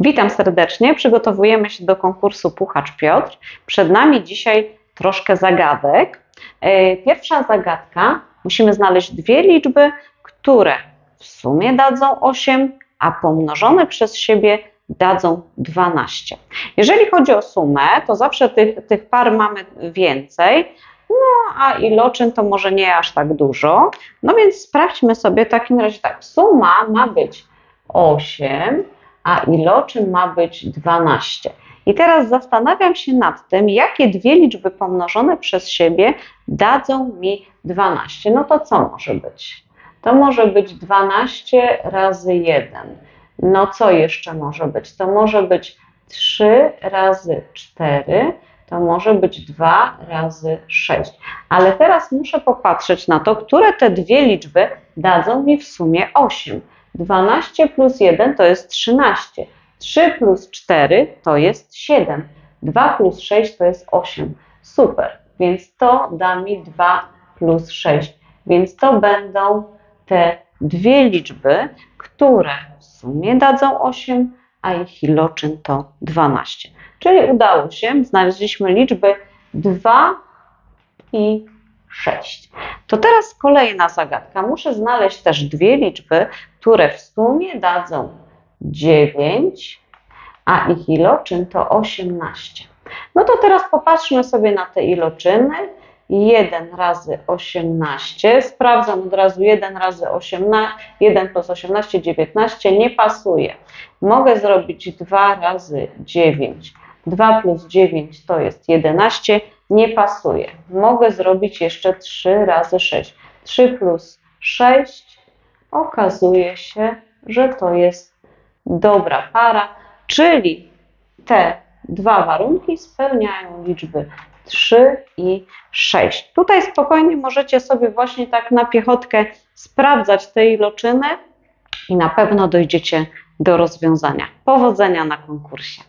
Witam serdecznie. Przygotowujemy się do konkursu Puchacz Piotr. Przed nami dzisiaj troszkę zagadek. E, Pierwsza zagadka. Musimy znaleźć dwie liczby, które w sumie dadzą 8, a pomnożone przez siebie dadzą 12. Jeżeli chodzi o sumę, to zawsze tych, tych par mamy więcej, no a iloczyn to może nie aż tak dużo. No więc sprawdźmy sobie w takim razie tak. Suma ma być 8, a iloczyn ma być 12. I teraz zastanawiam się nad tym, jakie dwie liczby pomnożone przez siebie dadzą mi 12. No to co może być? To może być 12 razy 1. No co jeszcze może być? To może być 3 razy 4, to może być 2 razy 6. Ale teraz muszę popatrzeć na to, które te dwie liczby dadzą mi w sumie 8. 12 plus 1 to jest 13. 3 plus 4 to jest 7. 2 plus 6 to jest 8. Super, więc to da mi 2 plus 6. Więc to będą te dwie liczby, które w sumie dadzą 8, a ich iloczyn to 12. Czyli udało się, znaleźliśmy liczby 2 i 6. To teraz kolejna zagadka. Muszę znaleźć też dwie liczby, które w sumie dadzą 9, a ich iloczyn to 18. No to teraz popatrzmy sobie na te iloczyny. 1 razy 18, sprawdzam od razu 1 razy 18, 1 plus 18, 19, nie pasuje. Mogę zrobić 2 razy 9. 2 plus 9 to jest 11, nie pasuje. Mogę zrobić jeszcze 3 razy 6. 3 plus 6 okazuje się, że to jest dobra para, czyli te dwa warunki spełniają liczby 3 i 6. Tutaj spokojnie możecie sobie właśnie tak na piechotkę sprawdzać te iloczyny i na pewno dojdziecie do rozwiązania. Powodzenia na konkursie.